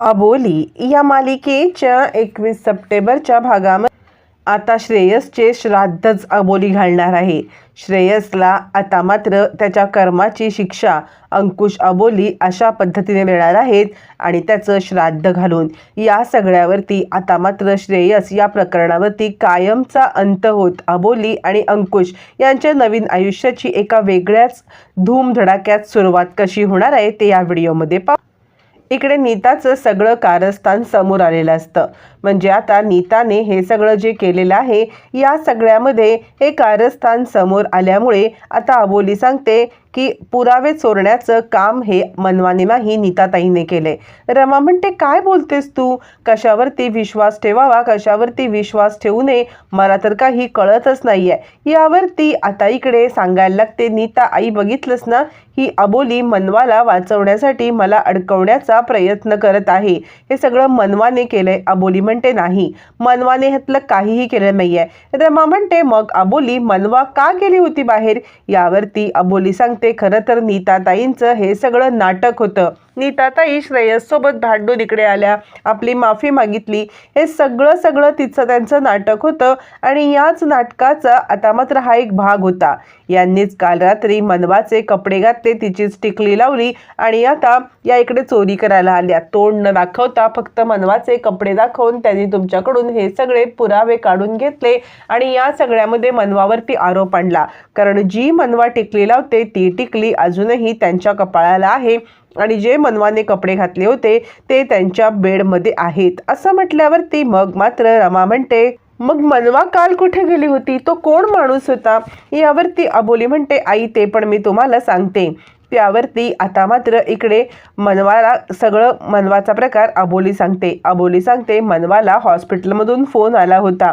अबोली या मालिकेच्या एकवीस सप्टेंबरच्या भागामध्ये आता श्रेयसचे श्राद्धच अबोली घालणार आहे. श्रेयसला आता मात्र त्याच्या कर्माची शिक्षा अंकुश अबोली अशा पद्धतीने देणार आहेत आणि त्याचं श्राद्ध घालून या सगळ्यावरती आता मात्र श्रेयस या प्रकरणावरती कायमचा अंत होत अबोली आणि अंकुश यांच्या नवीन आयुष्याची एका वेगळ्याच धूमधडाक्यात सुरुवात कशी होणार आहे ते या व्हिडिओमध्ये पाहू. इकडे नीताचं सगळं कारस्थान समोर आलेलं असतं. म्हणजे आता नीताने हे सगळं जे केलेलं आहे या सगळ्यामध्ये हे कारस्थान समोर आल्यामुळे आता अबोली सांगते की पुरावे चोरण्याचं काम हे मनवाने नाही नीताताईने केले. रमा म्हणते काय बोलतेस तू? कशावरती विश्वास ठेवावा? कशावरती विश्वास ठेवू नये? मला तर काही कळतच नाहीये. यावरती आता इकडे सांगायला लागते नीता आई बघितलंस ना? ही अबोली मनवाला वाचवण्यासाठी मला अडकवण्याचा प्रयत्न करत आहे. हे सगळं मनवाने केलंय. अबोली म्हणते नाही मनवाने ह्यातलं काहीही केलं नाही आहे रमा म्हणते मग अबोली मनवा का गेली होती बाहेर? यावरती अबोली सांगते खरं तर नीताताईंचं हे सगळं नाटक होतं. नीताताई श्रेयस सोबत भांडून इकडे आल्या. आपली माफी मागितली. हे सगळं सगळं तिचं त्यांचं नाटक होतं आणि याच नाटकाचा आता मात्र हा एक भाग होता. यांनीच काल रात्री मनवाचे कपडे घातले तिचीच टिकली लावली आणि आता या इकडे चोरी करायला आल्या. तोंड न दाखवता फक्त मनवाचे कपडे दाखवून त्यांनी तुमच्याकडून हे सगळे पुरावे काढून घेतले आणि या सगळ्यामध्ये मनवावरती आरोप आणला. कारण जी मनवा टिकली लावते ती टिकली अजूनही त्यांच्या कपाळाला आहे आणि जे मनवाने कपडे घातले होते ते त्यांच्या बेडमध्ये आहेत. असं म्हटल्यावरती मग मात्र रमा म्हणते मग मनवा काल कुठे गेली होती? तो कोण माणूस होता? यावरती अबोली म्हणते आई ते पण मी तुम्हाला सांगते. त्यावरती आता मात्र इकडे मनवाला सगळं मनवाचा प्रकार अबोली सांगते. अबोली सांगते मनवाला हॉस्पिटलमधून फोन आला होता.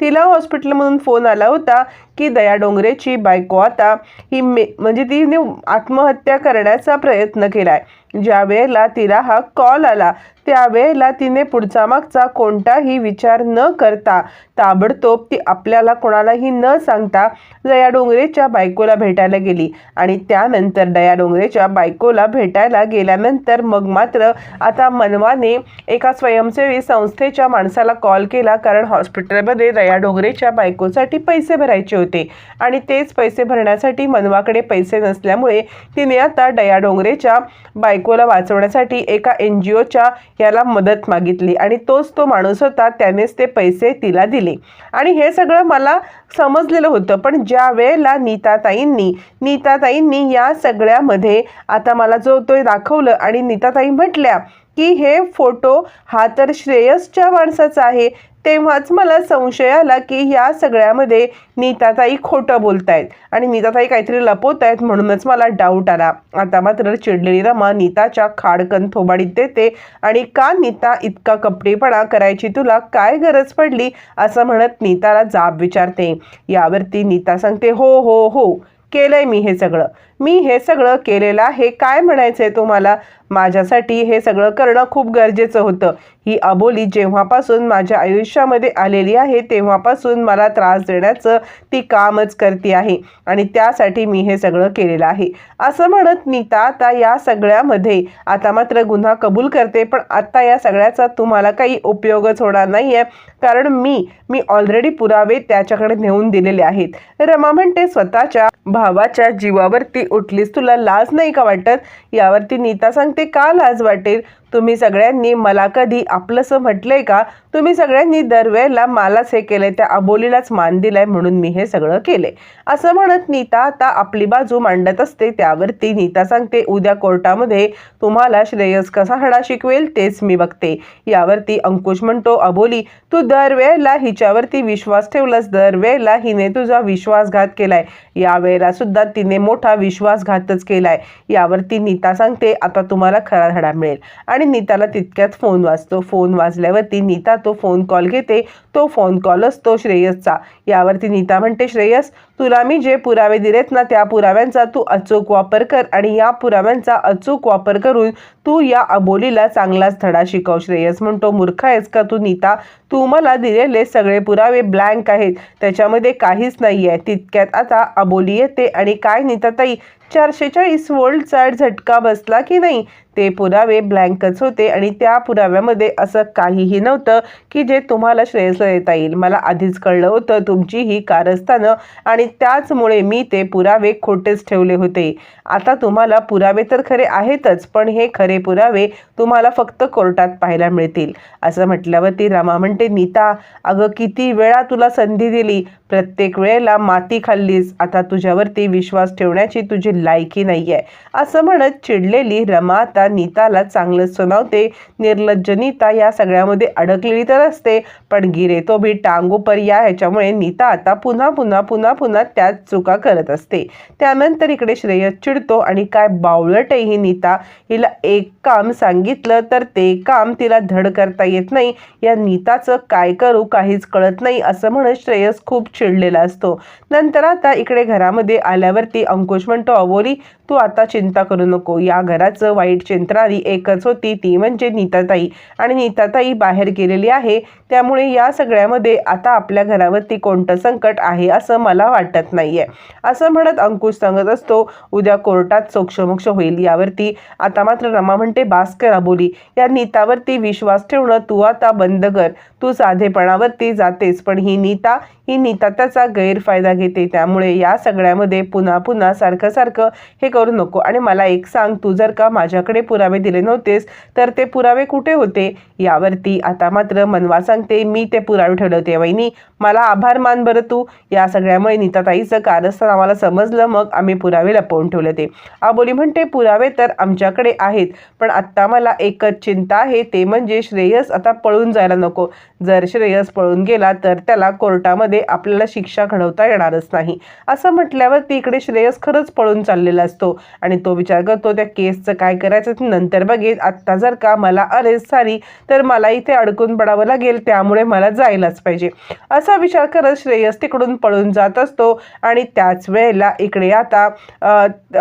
तिला हॉस्पिटलमधून फोन आला होता की दया डोंगरेची बायको आता ही मे म्हणजे तिने आत्महत्या करण्याचा प्रयत्न केलाय. ज्या वेळेला तिला हा कॉल आला त्यावेळेला तिने पुढचा मागचा कोणताही विचार न करता ताबडतोब ती आपल्याला कोणालाही न सांगता दया डोंगरेच्या बायकोला भेटायला गेली. आणि त्यानंतर दया डोंगरेच्या बायकोला भेटायला गेल्यानंतर मग मात्र आता मनवाने एका स्वयंसेवी संस्थेच्या माणसाला कॉल केला कारण हॉस्पिटलमध्ये दया डोंगरेच्या बायकोसाठी पैसे भरायचे होते. आणि तेच पैसे भरण्यासाठी मनवाकडे पैसे नसल्यामुळे तिने आता दया डोंगरेच्या बायकोला वाचवण्यासाठी एका एन जी ओच्या याला मदत मागितली आणि तोच तो माणूस होता त्यानेच ते पैसे तिला दिले. आणि हे सगळं मला समजलेलं होतं पण ज्या वेळेला नीताताईंनी नीताताईंनी या सगळ्यामध्ये आता मला जो तो दाखवलं आणि नीताताई म्हटल्या की हे फोटो हा तर श्रेयसच्या माणसाचा आहे तेव्हाच मला संशय आला की या सगळ्यामध्ये नीताताई खोटं बोलतायत. आणि नीताताई काहीतरी लपवत आहेत म्हणूनच मला डाऊट आला. आता मात्र चिडलेली रमा नीताच्या खाडकन थोबाडीत देते आणि का नीता इतका कपडेपणा करायची तुला काय गरज पडली? असं म्हणत नीताला जाब विचारते. यावरती नीता सांगते हो हो हो केलंय मी हे सगळं. मी हे सगळं केलेलं आहे. काय म्हणायचंय तुम्हाला? माझ्यासाठी हे सगळं करणं खूप गरजेचं होतं. ही अबोली जेव्हापासून माझ्या आयुष्यामध्ये आलेली आहे तेव्हापासून मला त्रास देण्याचं ती कामच करते आहे आणि त्यासाठी मी हे सगळं केलेलं आहे. असं म्हणत नीता आता या सगळ्यामध्ये आता मात्र गुन्हा कबूल करते पण आत्ता या सगळ्याचा तुम्हाला काही उपयोगच होणार नाही आहे कारण मी मी ऑलरेडी पुरावे त्याच्याकडे नेऊन दिलेले आहेत. रमा म्हणते स्वतःच्या भावाच्या जीवावरती उठलीस तुला लाज नाही का वाटत? यावरती नीता सांगते काल आज वाटेल. तुम्ही सगळ्यांनी मला कधी आपलंसं म्हटलंय का? तुम्ही सगळ्यांनी दरवेळेला मलाच हे केलंय त्या अबोलीलाच मान दिलाय म्हणून मी हे सगळं केलंय. असं म्हणत नीता आता आपली बाजू मांडत असते. त्यावरती नीता सांगते उद्या कोर्टामध्ये तुम्हाला श्रेयस कसा हडा शिकवेल तेच मी बघते. यावरती अंकुश म्हणतो अबोली तू दरवेळेला हिच्यावरती विश्वास ठेवलास. दरवेळेला हिने तुझा विश्वासघात केलाय. यावेळेला सुद्धा तिने मोठा विश्वासघातच केलाय. यावरती नीता सांगते आता तुम्हाला खरा धडा मिळेल. आणि नीताला तितक्यात फोन वाजतो. फोन वाजल्यावरती नीता तो फोन कॉल घेते. तो फोन कॉल असतो श्रेयसचा. यावरती नीता म्हणते श्रेयस तुला मी जे पुरावे दिलेत ना त्या पुराव्यांचा तू अचूक वापर कर आणि या पुराव्यांचा अचूक वापर करून तू या अबोलीला चांगलाच धडा शिकव. श्रेयस म्हणतो मूर्ख आहेस का तू नीता? तू मला दिलेले सगळे पुरावे ब्लँक आहेत. त्याच्यामध्ये काहीच नाही आहे तितक्यात आता अबोली येते आणि काय नीताताई? चारशे चाळीस वोल्टचा झटका बसला की नाही ते पुरावे ब्लँकच होते आणि त्या पुराव्यामध्ये असं काहीही नव्हतं की जे तुम्हाला श्रेयसला देता येईल. मला आधीच कळलं होतं तुमची ही कारस्थानं आणि त्याचमुळे मी ते पुरावे खोटेच ठेवले होते. आता तुम्हाला पुरावे तर खरे आहेतच पण हे खरे पुरावे तुम्हाला फक्त कोर्टात पाहायला मिळतील. असं म्हटल्यावरती रामा म्हणते नीता अगं किती वेळा तुला संधी दिली. प्रत्येक वेळेला माती खाल्लीस. आता तुझ्यावरती विश्वास ठेवण्याची तुझी लायकी नाही आहे असं म्हणत चिडलेली रमा आता नीताला चांगलं सुनावते. निर्लज्ज नीता या सगळ्यामध्ये अडकलेली तर असते पण गिरे तो भी टांगू या ह्याच्यामुळे नीता आता पुन्हा पुन्हा पुन्हा पुन्हा त्याच चुका करत असते. त्यानंतर इकडे श्रेयस चिडतो आणि काय बावळट आहे ही नीता हिला एक काम सांगितलं तर ते काम तिला धड करता येत नाही. या नीताचं काय करू काहीच कळत नाही असं म्हणत श्रेयस खूप चिडलेला असतो. नंतर आता इकडे घरामध्ये आल्यावरती अंकुश म्हणतो favori तू आता चिंता करू नको. या घराचं वाईट चिंतणारी एकच होती ती म्हणजे नीताताई. आणि नीताताई बाहेर गेलेली आहे. त्यामुळे या सगळ्यामध्ये आता आपल्या घरावरती कोणतं संकट आहे असं मला वाटत नाहीये. असं म्हणत अंकुश सांगत असतो उद्या कोर्टात सोक्षमोक्ष होईल यावरती. आता मात्र रमा म्हणते भास्कर अबोली या नीतावरती विश्वास ठेवणं तू आता बंद कर. तू साधेपणावरती जातेस पण ही नीता ही नीता त्याचा गैरफायदा घेते. त्यामुळे या सगळ्यामध्ये पुन्हा पुन्हा सारखं सारखं हे करू नको. आणि मला एक सांग तू जर का माझ्याकडे पुरावे दिले नव्हतेस तर ते पुरावे कुठे होते? यावरती आता मात्र मनवा सांगते मी ते पुरावे ठेवले होते वहिनी. मला आभार मान बरं तू. या सगळ्यामुळे नीताताईचं कारस्थान आम्हाला समजलं मग आम्ही पुरावे लपवून ठेवले ते. आबोली म्हणते पुरावे तर आमच्याकडे आहेत पण आत्ता मला एकच चिंता आहे ते म्हणजे श्रेयस आता पळून जायला नको. जर श्रेयस पळून गेला तर त्याला कोर्टामध्ये आपल्याला शिक्षा घडवता येणारच नाही. असं म्हटल्यावर ती इकडे श्रेयस खरंच पळून चाललेला असतो आणि तो विचार करतो त्या केसचं काय करायचं नंतर बघेल. आत्ता जर का मला अरेस्ट झाली तर मला इथे अडकून पडावं लागेल. त्यामुळे मला जायलाच पाहिजे. असा विचार करत श्रेयस तिकडून पळून जात असतो आणि त्याच वेळेला इकडे आता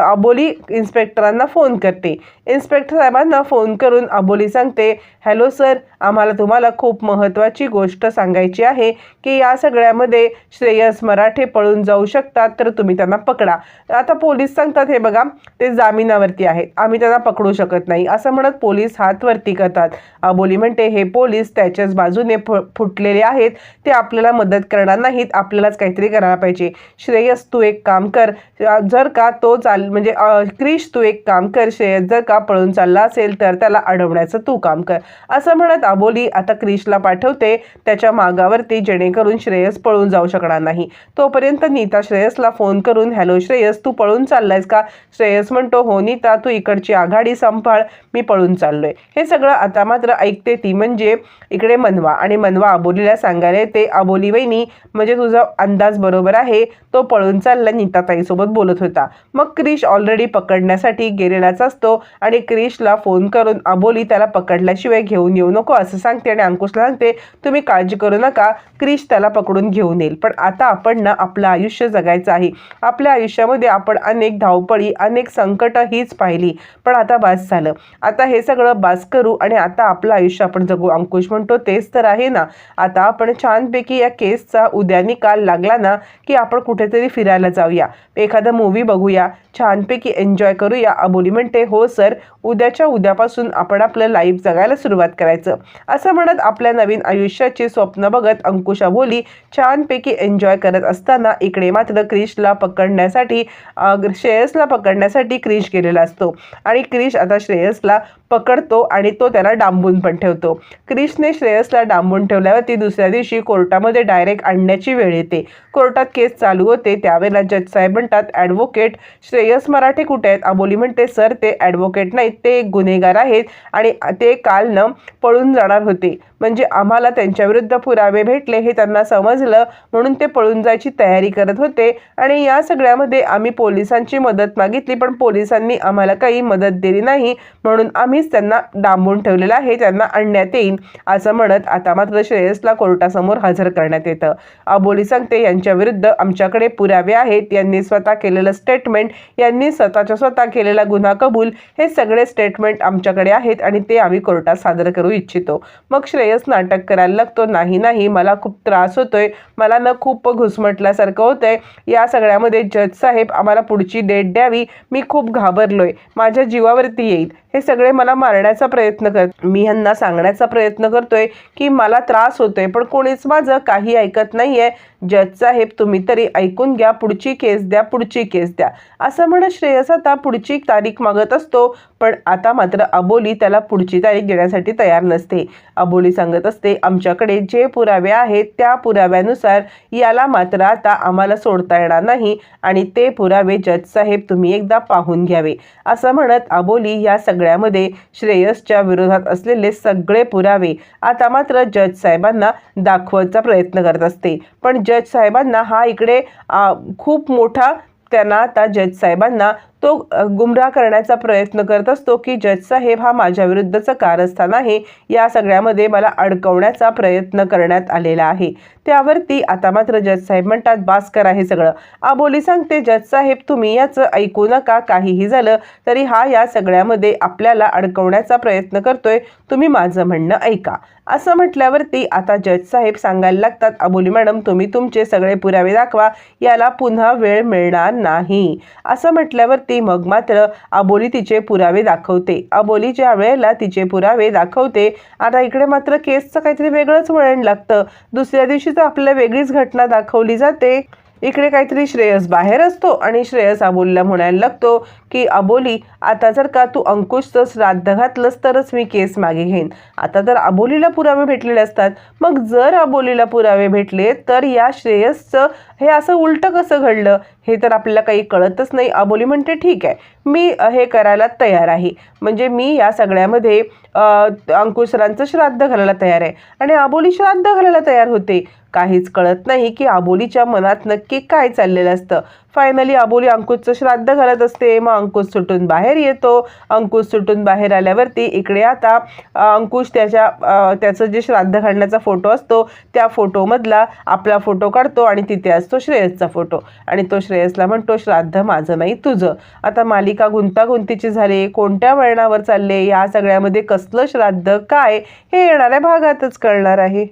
अबोली इन्स्पेक्टरांना फोन करते. इन्स्पेक्टर साहेबांना फोन करून अबोली सांगते हॅलो सर आम्हाला तुम्हाला खूप महत्त्वाची गोष्ट सांगायची आहे की या सगळ्यामध्ये श्रेयस मराठे पळून जाऊ शकतात तर तुम्ही त्यांना पकडा. आता पोलीस सांगतात हे बघा ते जामिनावरती आहेत आम्ही त्यांना पकडू शकत नाही. असं म्हणत पोलीस हातवरती करतात. अबोली म्हणते हे पोलीस त्याच्याच बाजूने फ फुटलेले आहेत ते आपल्याला मदत करणार नाहीत आपल्यालाच काहीतरी करायला पाहिजे. श्रेयस तू एक काम कर जर का तो चाल म्हणजे क्रिश तू एक काम कर श्रेयस जर का पळून चालला असेल तर त्याला अडवण्याचं तू काम कर. असं म्हणत अबोली आता क्रिशला पाठवते. त्याच्या मागावरती जेणेकरून श्रेयस पळून जाऊ शकणार नाही. तोपर्यंत नीता श्रेयसला फोन करून हॅलो श्रेयस तू पळून चाललायस का? श्रेयस म्हणतो हो नीता तू इकडची आघाडी सांभाळ मी पळून चाललोय. हे सगळं आता मात्र ऐकते ती म्हणजे इकडे मनवा आणि मनवा अबोलीला सांगायला येते अबोली वहिनी म्हणजे तुझा अंदाज बरोबर आहे. तो पळून चालला नीताताईसोबत बोलत होता. मग क्रिश ऑलरेडी पकडण्यासाठी गेलेलाच असतो आणि क्रिशला फोन करून अबोली त्याला पकडल्याशिवाय घेऊन येऊ नको असं सांगते आणि अंकुशला सांगते तुम्ही काळजी करू नका क्रिश त्याला पकडून घेऊन येईल. पण आता आपण ना आपलं आयुष्य जगायचं आहे. आपल्या आयुष्यामध्ये आपण अनेक धावपळी अनेक संकट हीच पाहिली. पण आता बास झालं. आता हे सगळं बास करू आणि आता आपलं आयुष्य आपण जगू. अंकुश म्हणतो तेच तर आहे ना. आता आपण छानपैकी या केसचा उद्या निकाल लागला ना की आपण कुठेतरी फिरायला जाऊया. एखादा मूवी बघूया. छानपैकी एन्जॉय करूया. अबोली म्हणते हो सर उद्याच्या उद्यापासून आपण आपलं लाईफ जगायला सुरुवात करायचं. असं म्हणत आपल्या नवीन आयुष्याची स्वप्न बघत अंकुशा अबोली छानपैकी एन्जॉय करत असताना इकडे मात्र क्रिशला पकडण्यासाठी श्रेयसला पकडण्यासाठी क्रिश गेलेला असतो. आणि क्रिश आता श्रेयसला पकडतो आणि तो त्याला डांबून पण ठेवतो. क्रिशने श्रेयसला डांबून ठेवल्यावरती दुसऱ्या दिवशी कोर्टामध्ये डायरेक्ट आणण्याची वेळ येते. कोर्टात केस चालू होते त्यावेळेला जज साहेब म्हणतात ॲडव्होकेट श्रेयस मराठे कुठे आहेत? अबोली म्हणते सर ते ॲडव्होकेट नाहीत ते एक गुन्हेगार आहेत आणि ते काल न पळून जाणार होते. म्हणजे आम्हाला त्यांच्याविरुद्ध पुरावे भेटले हे त्यांना समजलं म्हणून ते पळून जायची तयारी करत होते. आणि या सगळ्यामध्ये आम्ही पोलिसांची मदत मागितली पण पोलिसांनी आम्हाला काही मदत दिली नाही म्हणून आम्हीच त्यांना डांबून ठेवलेलं आहे त्यांना आणण्यात येईल असं म्हणत आता मात्र श्रेयसला कोर्टासमोर हजर करण्यात येतं. अबोली सांगते यांच्या विरुद्ध आमच्याकडे पुरावे आहेत. यांनी स्वतः केलेलं स्टेटमेंट यांनी स्वतःच्या स्वतः केलेला गुन्हा कबूल हे सगळे स्टेटमेंट आमच्याकडे आहेत आणि ते आम्ही कोर्टात सादर करू इच्छितो. मग श्रेयस नाटक करायला लागतो. नाही नाही मला खूप त्रास होतोय. मला न खूप घुसमटल्यासारखं होतंय. या सगळ्यामध्ये जज साहेब आम्हाला पुढची डेट द्यावी. मी खूप घाबरलोय. माझ्या जीवावरती येईल. हे सगळे मला मारण्याचा प्रयत्न कर मी ह्यांना सांगण्याचा प्रयत्न करतोय की मला त्रास होतोय पण कोणीच माझं काही ऐकत नाही आहे जज साहेब तुम्ही तरी ऐकून घ्या. पुढची केस द्या पुढची केस द्या. असं म्हणत श्रेयस आता पुढची तारीख मागत असतो. पण आता मात्र अबोली त्याला पुढची तारीख देण्यासाठी तयार नसते. अबोली सांगत असते आमच्याकडे जे पुरावे आहेत त्या पुराव्यानुसार याला मात्र आता आम्हाला सोडता येणार नाही आणि ते पुरावे जज साहेब तुम्ही एकदा पाहून घ्यावे. असं म्हणत अबोली या सगळ्यामध्ये श्रेयसच्या विरोधात असलेले सगळे पुरावे आता मात्र जज साहेबांना दाखवायचा प्रयत्न करत असते. पण जज साहेबांना हा इकडे आ, खूप मोठा त्यांना आता जज साहेबांना तो गुमराह करण्याचा प्रयत्न करत असतो की जज साहेब हा माझ्या विरुद्धचं कारस्थान आहे या सगळ्यामध्ये मला अडकवण्याचा प्रयत्न करण्यात आलेला आहे. त्यावरती आता मात्र जज साहेब म्हणतात बास करा हे सगळं. आबोली सांगते जज साहेब तुम्ही याचं ऐकू नका काहीही झालं तरी हा या सगळ्यामध्ये आपल्याला अडकवण्याचा प्रयत्न करतोय तुम्ही माझं म्हणणं ऐका. असं म्हटल्यावरती आता जज साहेब सांगायला लागतात अबोली मॅडम तुम्ही तुमचे सगळे पुरावे दाखवा याला पुन्हा वेळ मिळणार नाही. असं म्हटल्यावरती ती मग मात्र अबोली तिचे पुरावे दाखवते. अबोली ज्या वेळेला तिचे पुरावे दाखवते. आता इकडे मात्र केसचं काहीतरी वेगळंच वळण लागतं. दुसऱ्या दिवशी तर आपल्याला वेगळीच घटना दाखवली जाते. इकडे काहीतरी श्रेयस बाहेर असतो आणि श्रेयस अबोलीला म्हणायला लागतो की अबोली आता जर का तू अंकुशचं श्राद्ध घातलंस तरच मी केस मागे घेईन. आता तर अबोलीला पुरावे भेटलेले असतात. मग जर अबोलीला पुरावे भेटले तर या श्रेयसचं हे असं उलटं कसं घडलं हे तर आपल्याला काही कळतच नाही. अबोली म्हणते ठीक आहे मी हे करायला तयार आहे. म्हणजे मी या सगळ्यामध्ये अ, अंकुश सरांचं श्राद्ध घालायला तयार आहे. आणि अबोली श्राद्ध घालायला तयार होते. काहीच कळत नाही की अबोलीच्या मनात नक्की काय चाललेलं असतं. फायनली अबोली अंकुशचं श्राद्ध घालत असते. मग अंकुश सुटून बाहेर येतो. अंकुश सुटून बाहेर आल्यावरती इकडे आता अंकुश त्याच्या त्याचं जे श्राद्ध घालण्याचा फोटो असतो त्या फोटोमधला आपला फोटो काढतो आणि तिथे असतो श्रेयसचा फोटो. आणि तो श्रेयसला म्हणतो श्राद्ध माझं नाही तुझं. आता मालिका गुंतागुंतीची झाली. कोणत्या वळणावर चालले? या सगळ्यामध्ये कसलं श्राद्ध काय? हे येणाऱ्या भागातच कळणार आहे.